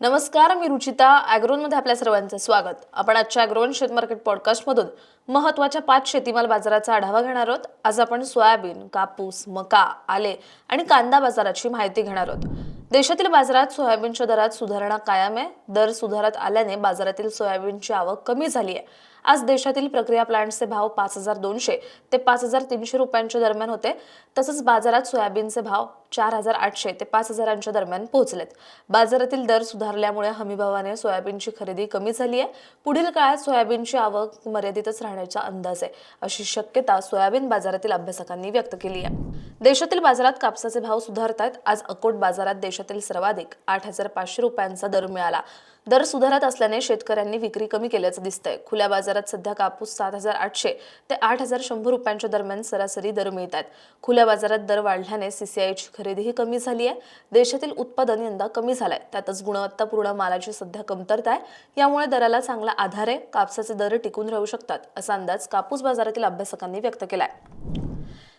नमस्कार मी रुचिता ॲग्रोनमध्ये आपल्या सर्वांचं स्वागत. आपण आजच्या ॲग्रोवन शेत मार्केट पॉडकास्टमधून महत्त्वाच्या पाच शेतीमाल बाजाराचा आढावा घेणार आहोत. आज आपण सोयाबीन कापूस मका आले आणि कांदा बाजाराची माहिती घेणार आहोत. देशातील बाजारात सोयाबीनच्या दरात सुधारणा कायम आहे. दर सुधारत आल्याने बाजारातील सोयाबीनची आवक कमी झाली आहे. आज देशातील प्रक्रिया प्लांटचे भाव पाच हजार दोनशे ते पाच हजार तीनशे रुपयांच्या दरम्यान होते. तसंच बाजारात सोयाबीनचे भाव चार हजार आठशे ते पाच हजारांच्या दरम्यान पोहोचलेत. बाजारातील दर सुधारल्यामुळे हमीभावाने सोयाबीनची खरेदी कमी झाली आहे. पुढील काळात सोयाबीनची आवक मर्यादितच राहण्याचा अंदाज आहे अशी शक्यता सोयाबीन बाजारातील अभ्यासकांनी व्यक्त केली आहे. देशातील बाजारात कापसाचे भाव सुधारत आहेत आज अकोट बाजारात देशातील सर्वाधिक आठ हजार पाचशे रुपयांचा दर मिळाला. दर सुधारत असल्याने शेतकऱ्यांनी विक्री कमी केल्याचं दिसतंय. खुल्या बाजारात सध्या कापूस सात हजार आठशे ते आठ हजार शंभर रुपयांच्या दरम्यान सरासरी दर मिळत आहेत खुल्या बाजारात दर वाढल्याने सीसीआयची खरेदीही कमी झाली आहे देशातील उत्पादन यंदा कमी झालंय. त्यातच गुणवत्तापूर्ण मालाची सध्या कमतरता आहे. यामुळे दराला चांगला आधार आहे. कापसाचे दर टिकून राहू शकतात असा अंदाज कापूस बाजारातील अभ्यासकांनी व्यक्त केलाय.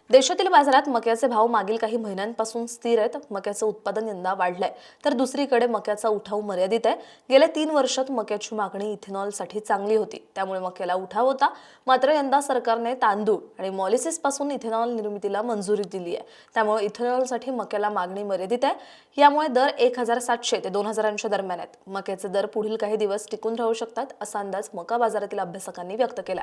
देशातील बाजारात मक्याचे भाव मागील काही महिन्यांपासून स्थिर आहेत. मक्याचं उत्पादन यंदा वाढलंय. तर दुसरीकडे मक्याचा उठाव मर्यादित आहे. गेल्या तीन वर्षात मक्याची मागणी इथेनॉलसाठी चांगली होती. त्यामुळे मक्याला उठाव होता. मात्र यंदा सरकारने तांदूळ आणि मॉलिसिसपासून इथेनॉल निर्मितीला मंजुरी दिली आहे. त्यामुळे इथेनॉलसाठी मक्याला मागणी मर्यादित आहे. यामुळे दर एक हजार सातशे ते दोन हजारांच्या दरम्यान आहेत. मक्याचे दर पुढील काही दिवस टिकून राहू शकतात असा अंदाज मका बाजारातील अभ्यासकांनी व्यक्त केला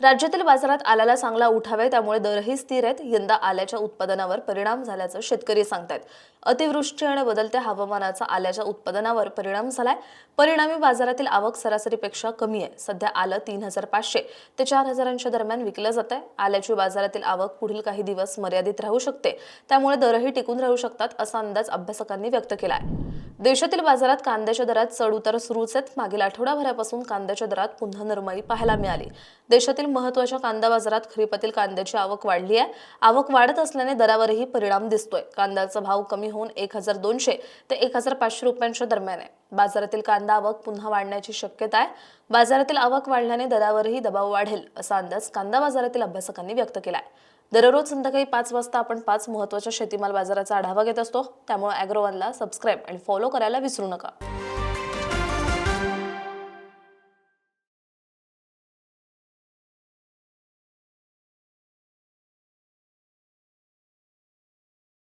राज्यातील बाजारात आल्याला चांगला उठाव आहे त्यामुळे दरही स्थिर आहेत. यंदा आल्याच्या उत्पादनावर परिणाम झाल्याचं शेतकरी सांगतायत. अतिवृष्टी आणि बदलत्या हवामानाचा आल्याच्या उत्पादनावर परिणाम झालाय. परिणामी बाजारातील आवक सरासरीपेक्षा कमी आहे. सध्या आलं तीन हजार पाचशे ते चार हजारांच्या दरम्यान विकलं जात आहे आल्याची बाजारातील आवक पुढील काही दिवस मर्यादित राहू शकते. त्यामुळे दरही टिकून राहू शकतात असा अंदाज अभ्यासकांनी व्यक्त केला आहे देशातील बाजारात कांद्याच्या दरात चढ उतार सुरूच आहेत. मागील आठवडाभरापासून कांद्याच्या दरात पुन्हा नरमाई पाहायला मिळाली. देशातील महत्त्वाच्या कांदा बाजारात खरीपातील कांद्याची आवक वाढली आहे. आवक वाढत असल्याने दरावरही परिणाम दिसतोय. कांद्याचा भाव कमी होऊन एक हजार दोनशे ते एक हजार पाचशे रुपयांच्या दरम्यान आहे. बाजारातील कांदा आवक पुन्हा वाढण्याची शक्यता आहे. बाजारातील आवक वाढल्याने दरावरही दबाव वाढेल असा अंदाज कांदा बाजारातील अभ्यासकांनी व्यक्त केला आहे दररोज संध्याकाळी पाच वाजता आपण पाच महत्त्वाच्या शेतीमाल बाजाराचा आढावा घेत असतो. त्यामुळे अॅग्रोवनला सबस्क्राईब आणि फॉलो करायला विसरू नका.